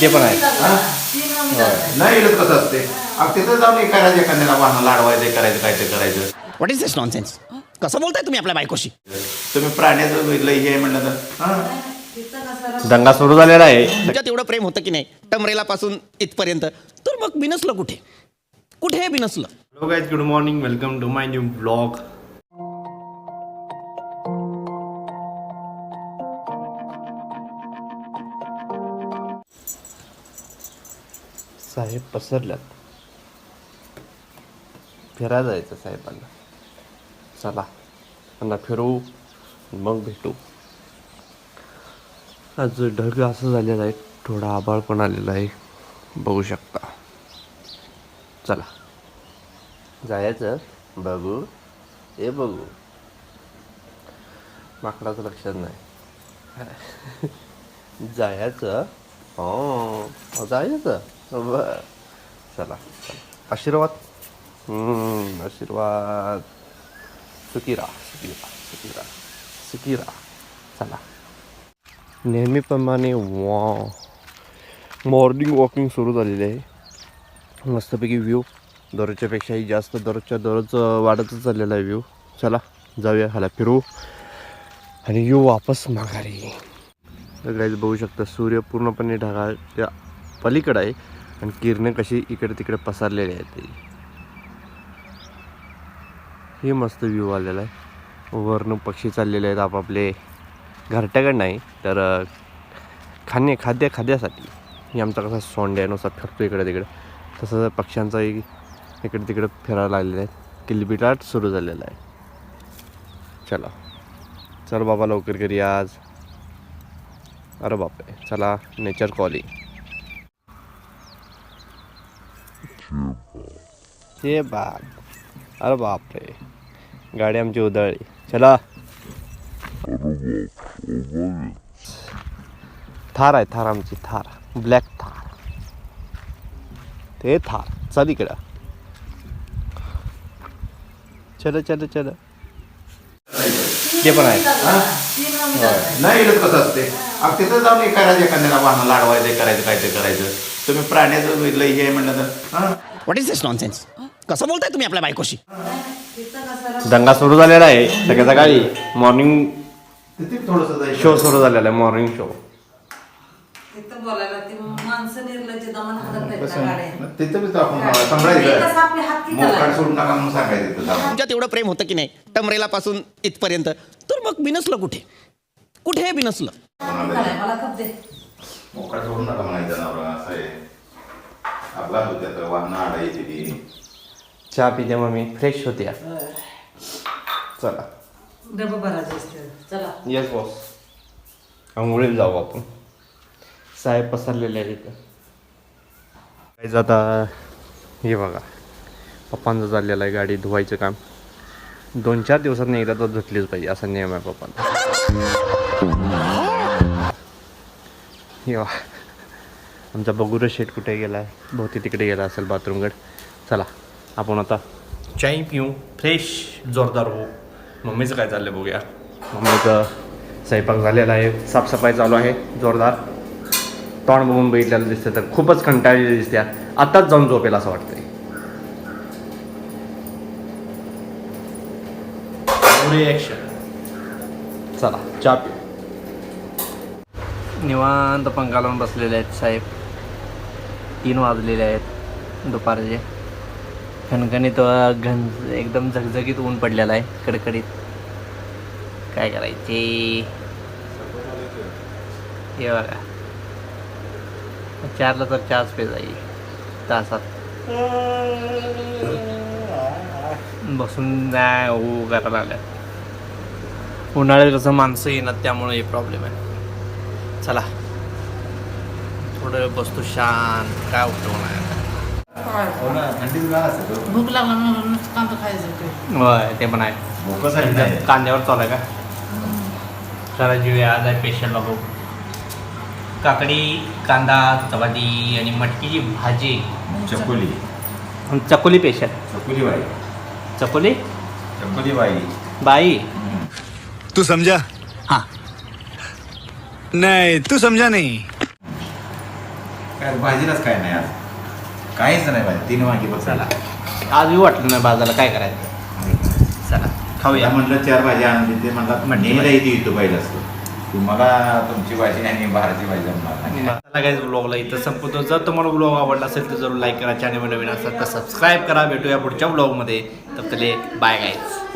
ते पण आहे. हा? नाही इलत कसं असते अग तिथं जाऊन हे करायचं एखाद्याला वाहन लाडवायचं करायचं काय ते करायचं. व्हॉट इज दिस नॉनसेन्स कसं बोलताय तुम्ही आपल्या बायकोशी? तुम्ही प्राण्याचं लई हे म्हणलं तर. हा? दंगा सुरू झालेला आहे. तुमच्यात एवढं प्रेम होतं की नाही? टमरेला पासून इथपर्यंत. तर मग बिनसलं कुठे? कुठे बिनसलं? Hello guys good morning welcome to my new blog साहेब पसरल्यात. फिरायला जायचं साहेबांना. चला त्यांना फिरवू मग भेटू. आज ढग असं झालेलं आहे थोडा आभाळ पण आलेला आहे. बघू शकता. चला. जायचं बघू. ए बघू. माकडाचं लक्षात नाही. जायचं. हो, हो जायचं. बर. चला चला. आशीर्वाद? हम्म, आशीर्वाद. सुकिरा सुकिरा सुकिरा सुकिरा. चला. नेहमीप्रमाणे वा. मॉर्निंग वॉकिंग सुरू झालेली आहे. मस्तपैकी व्ह्यू. दररोजच्यापेक्षाही जास्त दररोजच्या दररोज वाढतच चाललेला आहे व्ह्यू. चला जाऊया ह्याला फिरू. आणि येऊ वापस माघारी. सगळ्याच बघू शकता सूर्य पूर्णपणे ढगाच्या पलीकडं आहे. आणि किरणं कशी इकडे तिकडे पसरलेली आहेत हे मस्त व्ह्यू आलेला आहे. वरनं पक्षी चाललेले आहेत आपापले. घरट्याकडे नाही तर खाणे खाद्य खाद्यासाठी. हे आमचा कसा सोंड्यानुसार फिरतो इकडे तिकडे तसं पक्ष्यांचाही इकडे तिकडे फिरायला लागलेला आहे. किलबिटाट सुरू झालेला आहे. चला. चल बाबा लवकर घरी आज. अरे बापरे. चला नेचर कॉलिंग हे बाप. अरे बापरे. गाडी आमची उधळली. चला. थार आहे थार आमची थार. ब्लॅक थार. ते थार. चल इकडं. चल चल चल. ते पण आहे. नाही इलत कसं असते अग तिथं जाऊन हे करायचं एखाद्याला वाहन लाडवायचं करायचं काय ते करायचं. तुम्ही प्राण्याचं लई हे म्हणलं तर हा? व्हॉट इज दिस नॉनसेन्स कसं बोलताय तुम्ही आपल्या बायकोशी? दंगा सुरू झालेला आहे. सकाळी सकाळी मॉर्निंग. शो सुरू झालेला आहे मॉर्निंग शो तिथं बोलायला ते माणसं निर्लज्ज दमन हातात नाहीत ना गाड्या. तिथं बी तर आपण ते कसं सांभाळायचं आपले हात किती मोकाट लागले? सोडून टाका म्हणून सांगायचं तिथं जाऊन. तुमच्यात एवढं प्रेम होतं की नाही? टमरेला पासून इथपर्यंत. तर मग बिनसलं कुठे? कुठे बिनसलं? हात किती लागले? मला कप दे. मोकाट सोडून नका म्हणायचं असं आहे. आपला होत्या तर वाहन आडायची ती. चहा पिते मम्मी. फ्रेश होते चला. डबा भरायचे असते. चला. येस बॉस आंघोळीला जाऊ आपण. साहेब पसरलेले आहेत इथं. आता हे बघा. पप्पांचं चाललेलं आहे गाडी धुवायचं काम. दोन चार दिवसात एकदा तर धुतलीच पाहिजे. असा नियम आहे पप्पांचा. हे बघा. आमचा बगुर शेट कुठे गेला आहे बहुतेक तिकडे गेला असेल बाथरूमकडे. चला. आपण आता चाय पिऊ फ्रेश जोरदार हो मम्मीचं काय चाललं बघूया. मम्मीचं स्वयंपाक झालेला आहे. साफसफाई चालू आहे जोरदार. तोंड बघून बघितलेलं दिसतं तर खूपच कंटाळलेली दिसते आत्ताच जाऊन झोपेल असं वाटतंय. चला चहा पिऊ. निवांत पंखा लावून बसलेले आहेत साहेब. तीन वाजलेले आहेत दुपारचे. खणखणीत घन एकदम झगझगीत ऊन पडलेला आहे कडकडीत. काय करायचे? हे बघा. चारला तर चार पे जाईल तासात. बसून नाही हो करायला आल्या उन्हाळ्यात कसं माणसं येणार त्यामुळे हे प्रॉब्लेम आहे. चला. थोडं बसतो शांत. काय उपयोग नाही. भूक लागला म्हणून कांदा खायचं ते. होय ते पण आहे. कांद्यावर चालू आहे का? चला जीवया आज आहे स्पेशल बाबू काकडी कांदा चपाती आणि मटकीची भाजी. चकुली. चकोली स्पेशल चकुली बाई. चकोली? चकुली बाई. बाई? तू समझा? हाँ. नहीं तू समझा नहीं. काय भाजीलाच काय नाही आज? काहीच नाही भाजी तीन वांगी बघ चला. आज वाटलं नाही बाजारला काय करायचं. चला खाऊया. म्हटलं चार भाजी आणून ते म्हटली नेला इथे येतो पाहिजे असतो तुम्हाला तुमची भाजी आणि बाहेरची भाजी जमणार नाही. चला ब्लॉगला इथं संपवतो. जर तुम्हाला ब्लॉग आवडला असेल तर जरूर लाईक करा चॅनल नवीन असेल तर सबस्क्राईब करा. भेटूया पुढच्या ब्लॉगमध्ये तर बाय गाईज